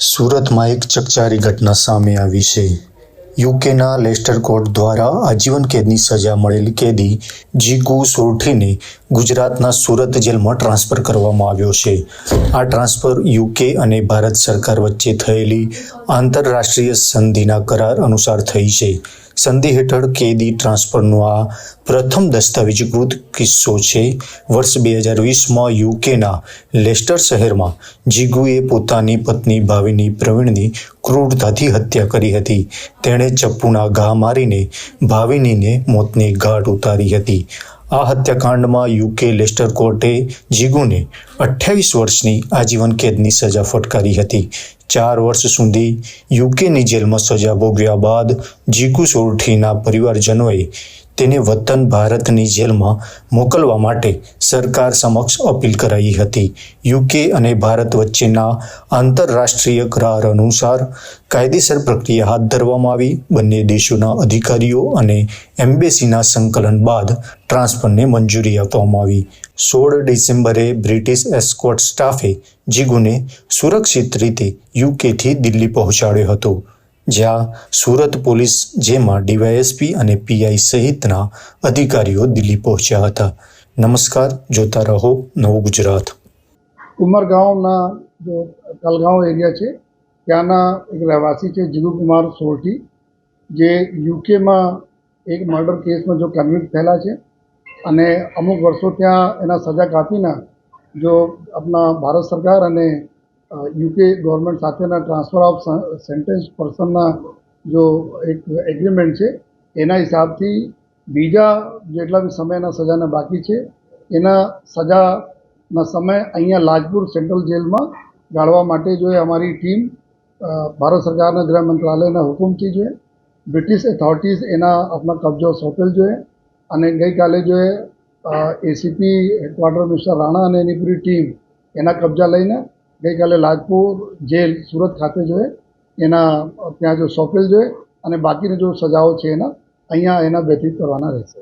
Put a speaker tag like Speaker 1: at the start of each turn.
Speaker 1: સુરતમાં એક ચકચારી ઘટના સામે આવી છે. યુકેના લેસ્ટર કોર્ટ દ્વારા આજીવન કેદની સજા મળેલી કેદી જીગુ સોરઠીને ગુજરાતના સુરત જેલમાં ટ્રાન્સફર કરવામાં આવ્યો છે. આ ટ્રાન્સફર યુકે અને ભારત સરકાર વચ્ચે થયેલી આંતરરાષ્ટ્રીય સંધિના કરાર અનુસાર થઈ છે. સંધિ હેઠળ કેદી ટ્રાન્સફરનો આ પ્રથમ દસ્તાવેજીકૃત કિસ્સો છે. વર્ષ બે હજાર વીસમાં યુકેના લેસ્ટર શહેરમાં જીગુએ પોતાની પત્ની ભાવિની પ્રવીણની ક્રૂરતાથી હત્યા કરી હતી. તેણે ચપ્પુના ઘા મારીને ભાવિનીને મોતને ઘાટ ઉતારી હતી. આ હત્યાકાંડમાં યુકે લેસ્ટર કોર્ટે જીગુને અઠ્યાવીસ વર્ષની આજીવન કેદની સજા ફટકારી હતી. ચાર વર્ષ સુધી યુકેની જેલમાં સજા ભોગવ્યા બાદ જીગુ સોરઠીના પરિવારજનોએ તેને વતન ભારતની જેલમાં મોકલવા માટે સરકાર સમક્ષ અપીલ કરાઈ હતી. યુકે અને ભારત વચ્ચેના આંતરરાષ્ટ્રીય કરાર અનુસાર કાયદેસર પ્રક્રિયા હાથ ધરવામાં આવી. બંને દેશોના અધિકારીઓ અને એમ્બેસીના સંકલન બાદ ટ્રાન્સફરને મંજૂરી આપવામાં આવી. સોળ ડિસેમ્બરે બ્રિટિશ એસ્કોટ સ્ટાફે જીગુને સુરક્ષિત રીતે યુકેથી દિલ્હી પહોંચાડ્યો હતો. જ્યાં સુરત પોલીસ જેમાં ડીવાયએસપી અને પીઆઈ સહિતના અધિકારીઓ દિલ્હી પહોંચ્યા હતા. નમસ્કાર, જોતા રહો નવું ગુજરાત.
Speaker 2: ઉમરગાંવના જો કલગાંવ એરિયા છે, ત્યાંના એક રહેવાસી છે જીગુકુમાર સોરઠી જે યુકેમાં એક મર્ડર કેસમાં જો કન્વિક્ટ થયેલા છે અને અમુક વર્ષો ત્યાં એના સજા કાપીને જો આપણા ભારત સરકાર અને યુકે ગવર્મેન્ટ સાથેના ટ્રાન્સફર ઓફ સેન્ટેન્સ પર્સનના જો એક એગ્રીમેન્ટ છે, એના હિસાબથી બીજા જેટલા બી સમયના સજાના બાકી છે, એના સજાના સમય અહીંયા લાજપુર સેન્ટ્રલ જેલમાં ગાળવા માટે જો એ અમારી ટીમ ભારત સરકારના ગૃહ મંત્રાલયના હુકુમથી જોઈએ, બ્રિટિશ ઓથોરિટીઝ એના આપણા કબજો સોંપેલ જોઈએ, અને ગઈકાલે જોઈએ એસીપી હેડક્વાર્ટર મિસ્ટર રાણા અને એની પૂરી ટીમ એના કબજા લઈને ગઈકાલે લાજપુર જેલ સુરત ખાતે જોઈએ એના ત્યાં જો સોંપેલ જોઈએ અને બાકીની જો સજાઓ છે એના, અહીંયા એના વ્યતીત કરવાના રહેશે.